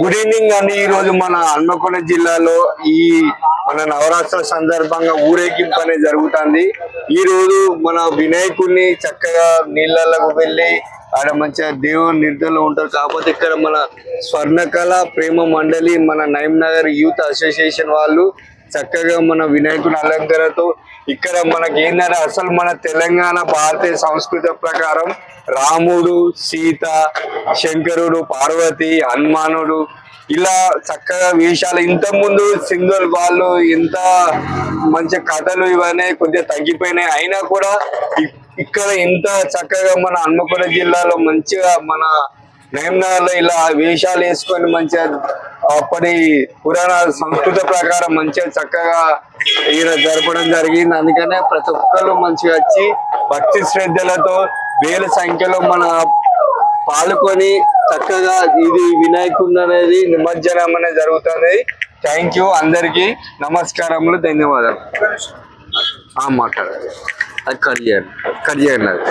Good evening అండి. ఈ రోజు మన హన్మకొండ జిల్లాలో ఈ మన నవరాత్రుల సందర్భంగా ఊరేగింపు అనేది జరుగుతుంది. ఈ రోజు మన వినాయకుడిని చక్కగా నీళ్ళకు వెళ్ళి ఆడ మంచిగా దేవుని నిర్దలో ఉంటారు. కాకపోతే ఇక్కడ మన స్వర్ణకళ ప్రేమ మండలి మన నయం నగర్ యూత్ అసోసియేషన్ వాళ్ళు చక్కగా మన వినాయకుని అలంకరణతో ఇక్కడ మనకి ఏంటంటే అసలు మన తెలంగాణ భారతీయ సంస్కృతి ప్రకారం రాముడు సీత శంకరుడు పార్వతి హనుమానుడు ఇలా చక్కగా వేషాలు. ఇంత ముందు సింగల్ వాళ్ళు ఎంత మంచి కథలు ఇవన్నీ కొద్దిగా తగ్గిపోయినాయి. అయినా కూడా ఇక్కడ ఇంత చక్కగా మన హన్మకొండ జిల్లాలో మంచిగా మన నయంనగర్లో ఇలా వేషాలు వేసుకొని మంచిగా అప్పటి పురాణ సంస్కృత ప్రకారం మంచిగా చక్కగా ఈయన జరపడం జరిగింది. అందుకనే ప్రతి ఒక్కరు మంచిగా వచ్చి భక్తి శ్రద్ధలతో వేల సంఖ్యలో మన పాల్గొని చక్కగా ఇది వినాయకుడు అనేది నిమజ్జనం అనేది జరుగుతుంది. థ్యాంక్ యూ అందరికీ నమస్కారములు ధన్యవాదాలు. ఆ, మాట్లాడాలి. అది కట్ చేయండి అది.